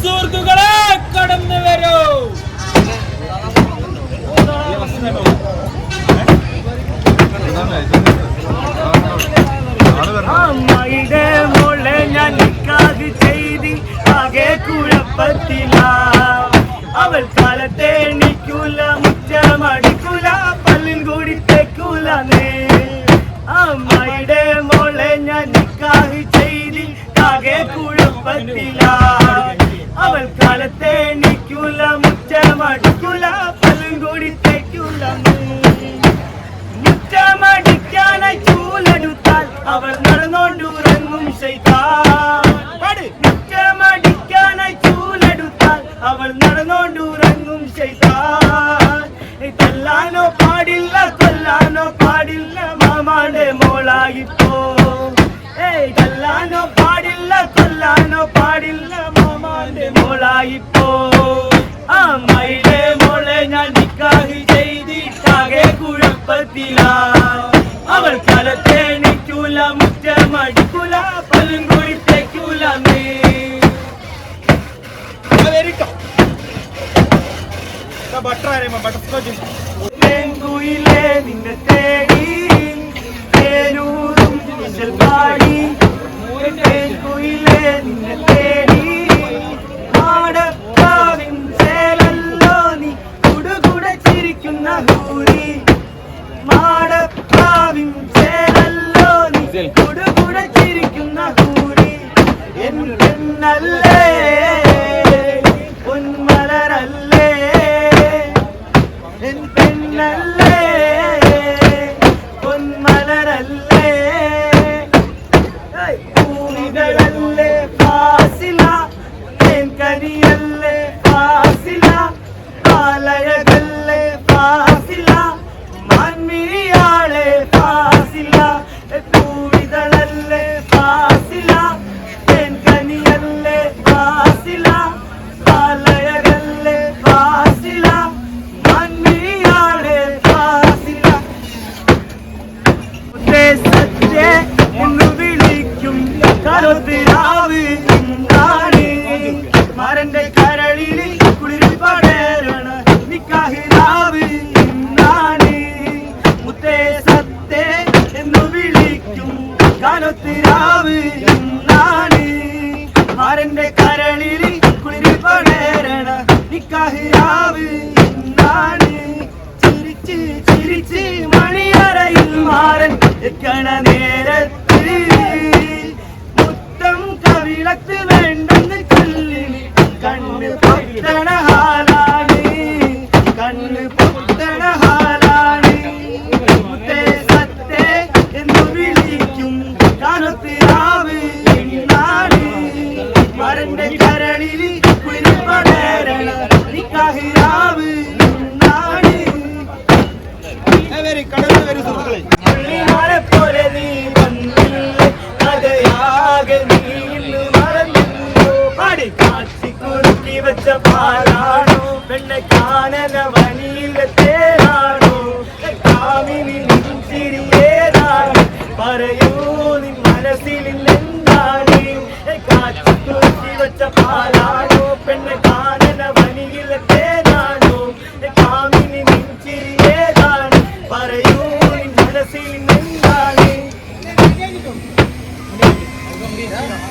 സുഹൃത്തുക്കളെ കടന്നു വരൂ. അമ്മയുടെ മോളെ ഞാൻ നിക്കാതി ചെയ്തി ആകെ കുഴപ്പത്തില. അവൾ കാലത്തെ എണിക്കൂല മുറ്റമടിക്കൂല പല്ലിൻ കൂടി തെക്കൂല അമ്മയുടെ മോളെ ഞാൻ നിക്കാഹ് ചെയ്തി ആകെ കുഴപ്പത്തില. അവൾ കാലത്തെ എണിക്കൂല മുറ്റമടിക്കൂല പല്ലിൻ കൂടി തെക്കൂല മുറ്റമടിക്കാനായി ചൂലെടുത്താൽ അവൾ നടന്നോണ്ടുറങ്ങും മുറ്റമടിക്കാനായി ചൂലെടുത്താൽ അവൾ നടന്നോണ്ടുറങ്ങും തല്ലാനോ പാടില്ല കൊല്ലാനോ പാടില്ല മാമാടെ മോളായിപ്പോ. ഏയ് തല്ലാനോ പാടില്ല കൊല്ലാനോ പാടില്ല മാമാന്റെ മോളായിപ്പോ. അമ്മയുടെ മോളെ ഞാൻ നിക്കാഹ് ചെയ്തിട്ടാകെ കുഴപ്പത്തില. അവൾ കാലത്തെ നിൽക്കൂല മുറ്റമടിക്കൂല പല്ലും കൂടി തേക്കൂല നീ തേങ്കുയിലേ നിന്നെ തേടി തേനൂറും ചിരിക്കുന്ന ഹൂരി മാടപ്പാവിൻ ചേലല്ലോ നീ കൊടുകുടച്ചിരിക്കുന്ന എൻ പെണ്ണല്ലേ? പൊന്മലരല്ലേ എൻ പെണ്ണല്ലേ? പൊന്മലരല്ലേ പൂവിതഴല്ലേ ഫാസില. കരിയല്ലേ എക്കണ നേരത്ത് മുത്തം കവിളത്ത് വേണ്ടെന്ന് ചൊല്ലിന് കണ്ണ് പൊട്ടണ ഹാലാണ്. കണ്ണ് പൊട്ടണ ഹാലാണ്. മുത്തേ സത്തേ എന്ന് വിളിക്കും കാലത്ത് രാവ് എന്നാണ്. മരന്റെ കരളിൽ കുരിപ്പടരണ. നിക്കാഹിരാവ് എന്നാണ്. പുള്ളിമാരെ ഇന്ന് പാടി. കാച്ചി കുറുക്കി വെച്ച പാലാണോ? പെണ്ണെ കാനന വനിയിലെ തേരാണോ? കാമിനി ചിരിയേതാണ് പറയൂ നിൻ മനസ്സിൽ എന്താണ് കാച്ചി കുറുക്കി വെച്ച പാല 네.